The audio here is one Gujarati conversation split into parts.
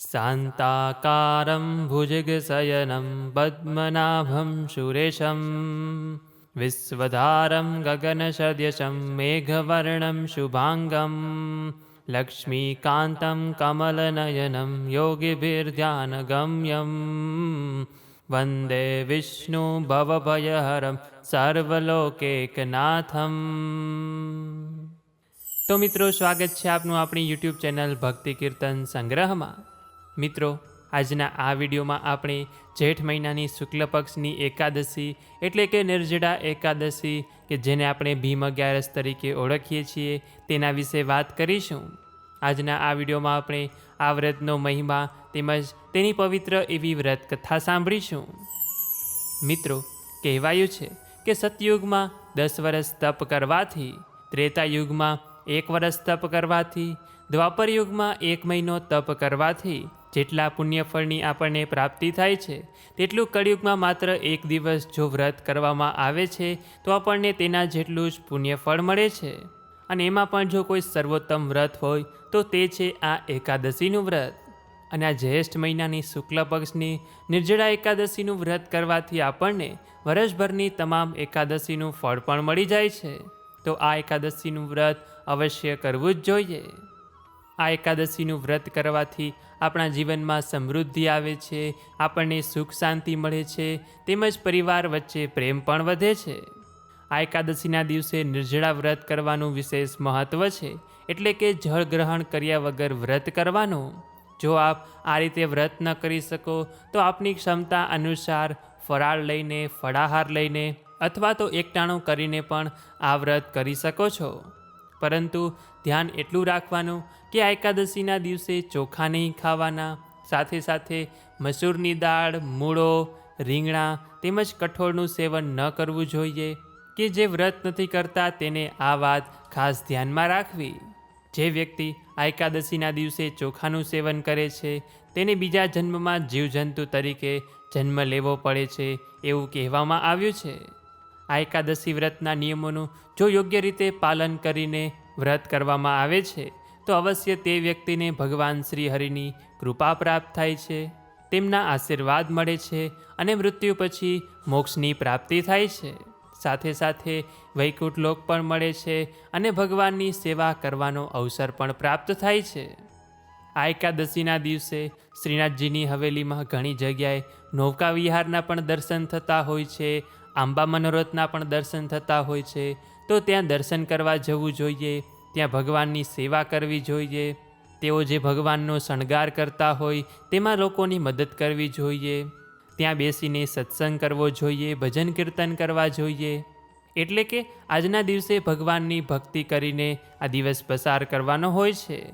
शान्ताकारं भुजगशयनं पद्मनाभं सुरेशं विश्वधारं गगनसदृशं मेघवर्णं शुभाङ्गं लक्ष्मीकान्तं कमलनयनं योगिभिर्ध्यानगम्यं वन्दे विष्णु भवभयहरं સર્વલોકેકનાથમ તો મિત્રો સ્વાગત છે આપનું આપણી યુટ્યુબ ચેનલ ભક્તિ કીર્તન સંગ્રહમાં મિત્રો, આજના આ વિડીયોમાં આપણે જેઠ મહિનાની શુક્લ પક્ષની એકાદશી એટલે કે નિર્જડા એકાદશી કે જેને આપણે ભીમ અગિયારસ તરીકે ઓળખીએ છીએ તેના વિશે વાત કરીશું. આજના આ વિડીયોમાં આપણે આ વ્રતનો મહિમા તેમજ તેની પવિત્ર એવી વ્રત કથા સાંભળીશું. મિત્રો, કહેવાયું છે કે સતયુગમાં દસ વર્ષ તપ કરવાથી, ત્રેતા યુગમાં એક વર્ષ તપ કરવાથી, દ્વાપર યુગમાં એક મહિનો તપ કરવાથી જેટલા પુણ્યફળની આપણને પ્રાપ્તિ થાય છે, તેટલું કળિયુગમાં માત્ર એક દિવસ જો વ્રત કરવામાં આવે છે, તો આપણને તેના જેટલું જ પુણ્યફળ મળે છે. અને એમાં પણ જો કોઈ સર્વોત્તમ વ્રત હોય, તો તે છે આ એકાદશીનું વ્રત. અને આ જ્યેષ્ઠ મહિનાની શુક્લ પક્ષની નિર્જળા એકાદશીનું વ્રત કરવાથી આપણને વર્ષભરની તમામ એકાદશીનું ફળ પણ મળી જાય છે. તો આ એકાદશીનું વ્રત અવશ્ય કરવું જ જોઈએ. આ એકાદશીનું વ્રત કરવાથી આપણા જીવનમાં સમૃદ્ધિ આવે છે, આપણને સુખ શાંતિ મળે છે, તેમજ પરિવાર વચ્ચે પ્રેમ પણ વધે છે. આ એકાદશીના દિવસે નિર્જળા વ્રત કરવાનું વિશેષ મહત્ત્વ છે, એટલે કે જળ ગ્રહણ કર્યા વગર વ્રત કરવાનું. જો આપ આ રીતે વ્રત ન કરી શકો, તો આપની ક્ષમતા અનુસાર ફરાળ લઈને, ફળાહાર લઈને અથવા તો એકટાણું કરીને પણ આ વ્રત કરી શકો છો. પરંતુ ધ્યાન એટલું રાખવાનું કે આ એકાદશીના દિવસે ચોખા નહીં ખાવાના? સાથે સાથે મસૂરની દાળ, મૂળો, રીંગણા તેમજ કઠોળનું સેવન ન કરવું જોઈએ કે જે વ્રત નથી કરતા તેને આ વાત ખાસ ધ્યાનમાં રાખવી. જે વ્યક્તિ આ એકાદશીના દિવસે ચોખાનું સેવન કરે છે, તેને બીજા જન્મમાં જીવજંતુ તરીકે જન્મ લેવો પડે છે એવું કહેવામાં આવ્યું છે. આ એકાદશી વ્રતના નિયમોનું જો યોગ્ય રીતે પાલન કરીને વ્રત કરવામાં આવે છે તો અવશ્ય તે વ્યક્તિને ભગવાન શ્રી હરિની કૃપા પ્રાપ્ત થાય છે, તેમના આશીર્વાદ મળે છે અને મૃત્યુ પછી મોક્ષની પ્રાપ્તિ થાય છે. સાથે સાથે વૈકુંઠ લોક પણ મળે છે અને ભગવાનની સેવા કરવાનો અવસર પણ પ્રાપ્ત થાય છે. આ એકાદશીના દિવસે શ્રીનાથજીની હવેલીમાં ઘણી જગ્યાએ નૌકા વિહારના પણ દર્શન થતા હોય છે, આંબા મનોરથના પણ દર્શન થતા હોય છે. તો ત્યાં દર્શન કરવા જવું જોઈએ. ત્યાં ભગવાનની સેવા કરવી જોઈએ, તેઓ જે ભગવાનનો શણગાર કરતા હોય, તેમાં લોકોની મદદ કરવી જોઈએ. ત્યાં બેસીને સત્સંગ કરવો જોઈએ, ભજન કીર્તન કરવા જોઈએ. એટલે કે આજના દિવસે ભગવાનની ભક્તિ કરીને આ દિવસ પસાર કરવાનો હોય છે.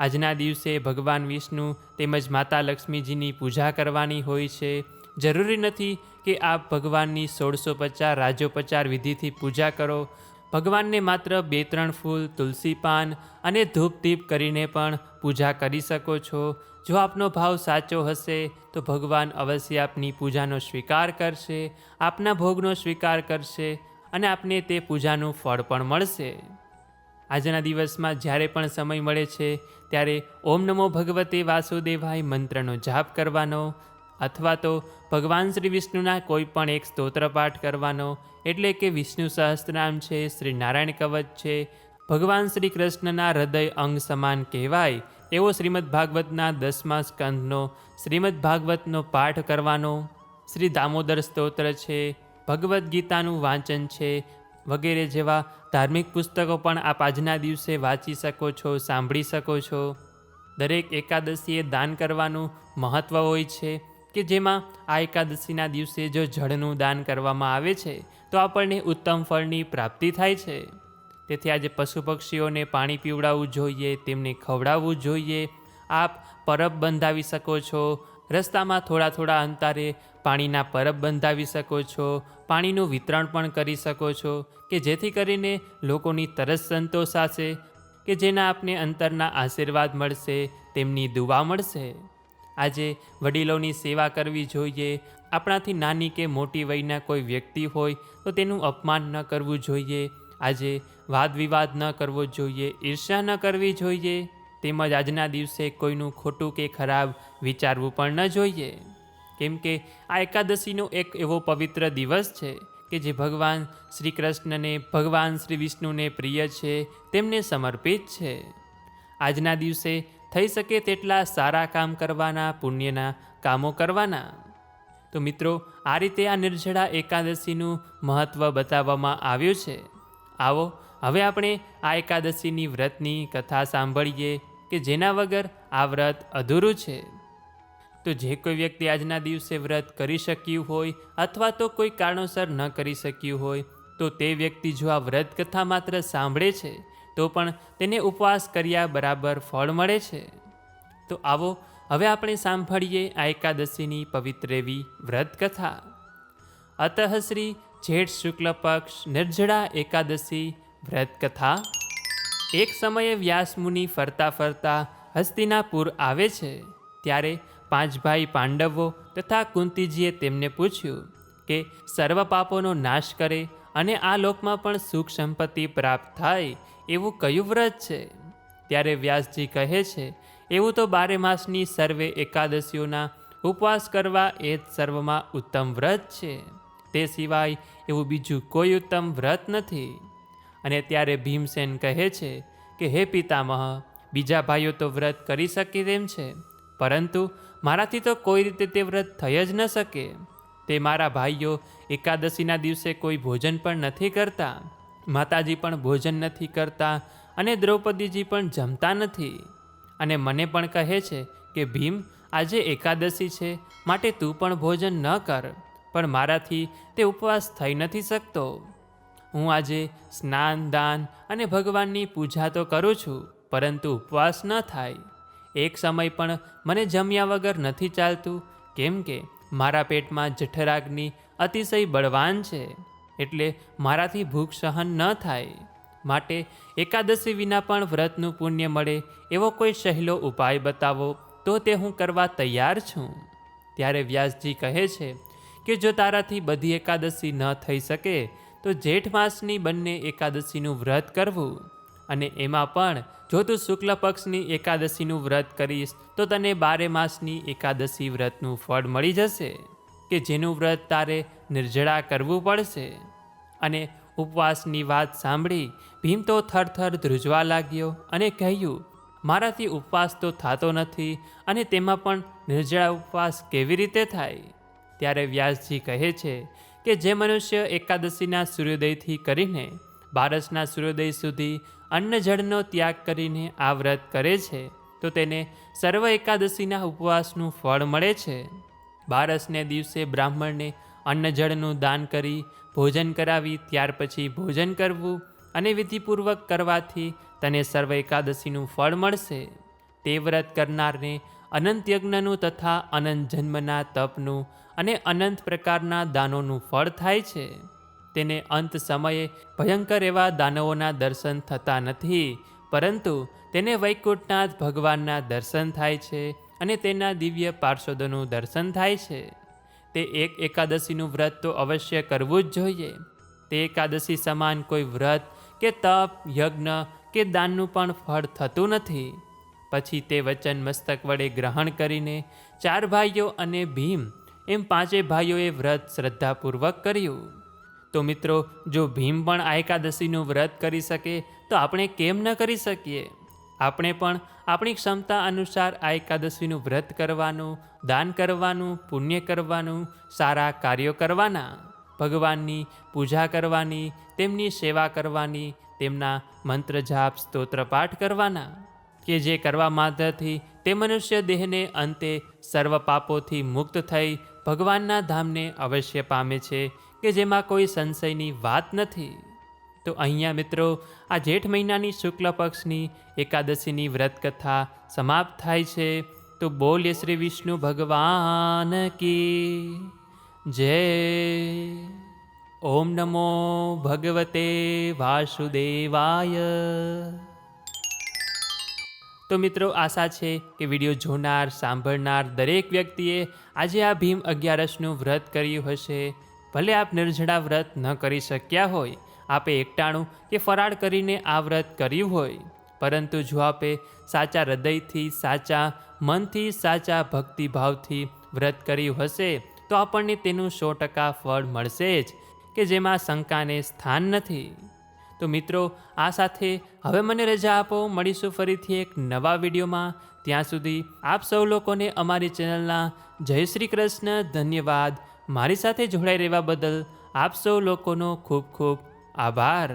આજના દિવસે ભગવાન વિષ્ણુ તેમજ માતા લક્ષ્મીજીની પૂજા કરવાની હોય છે. જરૂરી નથી કે આપ ભગવાનની સોળસો પચાર રાજોપચાર વિધિથી પૂજા કરો ભગવાનને માત્ર બે ત્રણ ફૂલ, તુલસી પાન અને ધૂપ દીપ કરીને પણ પૂજા કરી શકો છો. જો આપનો ભાવ સાચો હશે, તો ભગવાન અવશ્ય આપની પૂજાનો સ્વીકાર કરશે, આપના ભોગનો સ્વીકાર કરશે અને આપને તે પૂજાનું ફળ પણ મળશે. આજના દિવસમાં જ્યારે પણ સમય મળે છે, ત્યારે ઓમ નમો ભગવતે વાસુદેવાય મંત્રનો જાપ કરવાનો અથવા તો ભગવાન શ્રી વિષ્ણુના કોઈ પણ એક સ્તોત્ર પાઠ કરવાનો, એટલે કે વિષ્ણુ સહસ્ત્રનામ છે, શ્રી નારાયણ કવચ છે, ભગવાન શ્રી કૃષ્ણના હૃદય અંગ સમાન કહેવાય, એવો શ્રીમદ ભાગવતના દસમા સ્કંધનો, શ્રીમદ ભાગવતનો પાઠ કરવાનો. શ્રી દામોદર સ્તોત્ર છે, ભગવદ્ ગીતાનું વાંચન છે, વગેરે જેવા ધાર્મિક પુસ્તકો પણ આપ આજના દિવસે વાંચી શકો છો, સાંભળી શકો છો. દરેક એકાદશીએ દાન કરવાનું મહત્ત્વ હોય છે. કે જેમાં આ એકાદશીના દિવસે જો જળનું દાન કરવામાં આવે છે, તો આપણને ઉત્તમ ફળની પ્રાપ્તિ થાય છે. તેથી આજે પશુ પક્ષીઓને પાણી પીવડાવવું જોઈએ, તેમને ખવડાવવું જોઈએ. આપ પરબ બંધાવી શકો છો. રસ્તામાં થોડા થોડા અંતરે પાણીના પરબ બંધાવી શકો છો. પાણીનું વિતરણ પણ કરી શકો છો, કે જેથી કરીને લોકોની તરસ સંતોષાશે, કે જેના આપને અંતરના આશીર્વાદ મળશે, તેમની દુવા મળશે. આજે વડીલોની સેવા કરવી જોઈએ, આપણાથી નાની કે મોટી વયના કોઈ વ્યક્તિ હોય તો તેનું અપમાન ન કરવું જોઈએ, આજે વાદ વિવાદ ન કરવો જોઈએ, ઈર્ષ્યા ન કરવી જોઈએ, તેમજ આજના દિવસે કોઈનું ખોટું કે ખરાબ વિચારવું પણ ન જોઈએ. કેમ કે આ એકાદશીનો એક એવો પવિત્ર દિવસ છે કે જે ભગવાન શ્રી કૃષ્ણને ભગવાન શ્રી વિષ્ણુને પ્રિય છે, તેમને સમર્પિત છે. આજના દિવસે થઈ શકે તેટલા સારા કામ કરવાના, પુણ્યના કામો કરવાના. તો મિત્રો, આ રીતે આ નિર્જળા એકાદશીનું મહત્ત્વ બતાવવામાં આવ્યું છે. આવો, હવે આપણે આ એકાદશીની વ્રતની કથા સાંભળીએ કે જેના વગર આ વ્રત અધૂરું છે. તો જે કોઈ વ્યક્તિ આજના દિવસે વ્રત કરી શક્યું હોય અથવા તો કોઈ કારણોસર ન કરી શક્યું હોય, તો તે વ્યક્તિ જો આ વ્રત કથા માત્ર સાંભળે છે તો પણ તેને ઉપવાસ કર્યા બરાબર ફળ મળે છે? તો આવો, હવે આપણે સાંભળીએ આ એકાદશીની પવિત્ર એવી વ્રત કથા અતઃ શ્રી જેઠ શુક્લ પક્ષ નિર્જળા એકાદશી વ્રત કથા એક સમયે વ્યાસમુનિ ફરતા ફરતા હસ્તિનાપુર આવે છે. ત્યારે પાંચ ભાઈ પાંડવો તથા કુંતીજીએ તેમને પૂછ્યું કે, સર્વ પાપોનો નાશ કરે અને આ લોકમાં પણ સુખ સંપત્તિ પ્રાપ્ત થાય એવું કયું વ્રત છે? ત્યારે વ્યાસજી કહે છે, એવું તો બારે માસની સર્વે એકાદશીઓના ઉપવાસ કરવા એ જ સર્વમાં ઉત્તમ વ્રત છે. તે સિવાય એવું બીજું કોઈ ઉત્તમ વ્રત નથી. અને ત્યારે ભીમસેન કહે છે કે, હે પિતામહ, બીજા ભાઈઓ તો વ્રત કરી શકે તેમ છે, પરંતુ મારાથી તો કોઈ રીતે તે વ્રત થઈ જ ન શકે. તે મારા ભાઈઓ એકાદશીના દિવસે કોઈ ભોજન પણ નથી કરતા. માતાજી પણ ભોજન નથી કરતા અને દ્રૌપદીજી પણ જમતા નથી. અને મને પણ કહે છે કે, ભીમ, આજે એકાદશી છે, માટે તું પણ ભોજન ન કર, પણ મારાથી તે ઉપવાસ થઈ નથી શકતો. હું આજે સ્નાન, દાન અને ભગવાનની પૂજા તો કરું છું, પરંતુ ઉપવાસ ન થાય. એક સમય પણ મને જમ્યા વગર નથી ચાલતું, કેમ કે મારા પેટમાં જઠરાગ્નિ અતિશય બળવાન છે. એટલે મારાથી ભૂખ સહન ન થાય. માટે એકાદશી વિના પણ વ્રતનું પુણ્ય મળે એવો કોઈ સહેલો ઉપાય બતાવો તો તે હું કરવા તૈયાર છું. ત્યારે વ્યાસજી કહે છે કે જો તારાથી બધી એકાદશી ન થઈ શકે તો જેઠ માસની બંને એકાદશીનું વ્રત કરવું. અને એમાં પણ જો તું શુક્લ પક્ષની એકાદશીનું વ્રત કરીશ તો તને બારે માસની એકાદશી વ્રતનું ફળ મળી જશે, કે જેનું વ્રત તારે નિર્જળા કરવું પડશે. અને ઉપવાસની વાત સાંભળી ભીમ તો થરથર ધ્રુજવા લાગ્યો અને કહ્યું, મારાથી ઉપવાસ તો થતો નથી અને તેમાં પણ નિર્જળા ઉપવાસ કેવી રીતે થાય? ત્યારે વ્યાસજી કહે છે કે જે મનુષ્ય એકાદશીના સૂર્યોદયથી કરીને બારસના સૂર્યોદય સુધી અન્ન જળનો ત્યાગ કરીને આ વ્રત કરે છે, તો તેને સર્વ એકાદશીના ઉપવાસનું ફળ મળે છે. બારસને દિવસે બ્રાહ્મણને અન્ન જળનું દાન કરી, ભોજન કરાવી, ત્યાર પછી ભોજન કરવું અને વિધિપૂર્વક કરવાથી તને સર્વ એકાદશીનું ફળ મળશે. તે વ્રત કરનારને અનંત યજ્ઞનું તથા અનંત જન્મના તપનું અને અનંત પ્રકારના દાનોનું ફળ થાય છે. તેને અંત સમયે ભયંકર એવા દાનવોના દર્શન થતા નથી, પરંતુ તેને વૈકુંઠનાથ ભગવાનના દર્શન થાય છે અને તેના દિવ્ય પાર્ષદોનું દર્શન થાય છે. તે એક એકાદશીનું વ્રત તો અવશ્ય કરવું જ જોઈએ. તે એકાદશી સમાન કોઈ વ્રત કે તપ, યજ્ઞ કે દાનનું પણ ફળ થતું નથી. પછી તે વચન મસ્તક વડે ગ્રહણ કરીને ચાર ભાઈઓ અને ભીમ એમ પાંચે ભાઈઓએ વ્રત શ્રદ્ધાપૂર્વક કર્યું. તો મિત્રો, જો ભીમ પણ આ એકાદશીનું વ્રત કરી શકે, તો આપણે કેમ ન કરી શકીએ? આપણે પણ આપણી ક્ષમતા અનુસાર આ એકાદશીનું વ્રત કરવાનું, દાન કરવાનું, પુણ્ય કરવાનું, સારા કાર્યો કરવાના. ભગવાનની પૂજા કરવાની, તેમની સેવા કરવાની, તેમના મંત્ર જાપ, સ્તોત્ર, પાઠ કરવાના. કે જે કરવા માત્રથી તે મનુષ્ય દેહને અંતે સર્વ પાપોથી મુક્ત થઈ ભગવાનના ધામને અવશ્ય પામે છે, કે જેમાં કોઈ સંશયની વાત નથી. તો અહીંયા મિત્રો, આ જેઠ મહિનાની શુક્લ પક્ષની એકાદશીની વ્રત કથા સમાપ્ત થાય છે. તો બોલ્ય શ્રી વિષ્ણુ ભગવાન કી જય. ઓમ નમો ભગવતે વાસુદેવાય. તો મિત્રો, આશા છે કે વીડિયો જોનાર, સાંભળનાર દરેક વ્યક્તિએ આજે આ ભીમ અગિયારસનું વ્રત કર્યું હશે. ભલે આપ નિર્જળા વ્રત ન કરી શક્યા હોય આપે એકટાણું કે ફરાળ કરીને આ વ્રત કર્યું હોય. પરંતુ જો આપે સાચા હૃદયથી, સાચા મનથી, સાચા ભક્તિભાવથી વ્રત કર્યું હશે, તો આપણને તેનું સો ટકા ફળ મળશે જ, કે જેમાં શંકાને સ્થાન નથી. તો મિત્રો, આ સાથે હવે મને રજા આપો. મળીશું ફરીથી એક નવા વિડીયોમાં. ત્યાં સુધી આપ સૌ લોકોને અમારી ચેનલના જય શ્રી કૃષ્ણ ધન્યવાદ. મારી સાથે જોડાઈ રહેવા બદલ આપ સૌ લોકોનો ખૂબ ખૂબ આભાર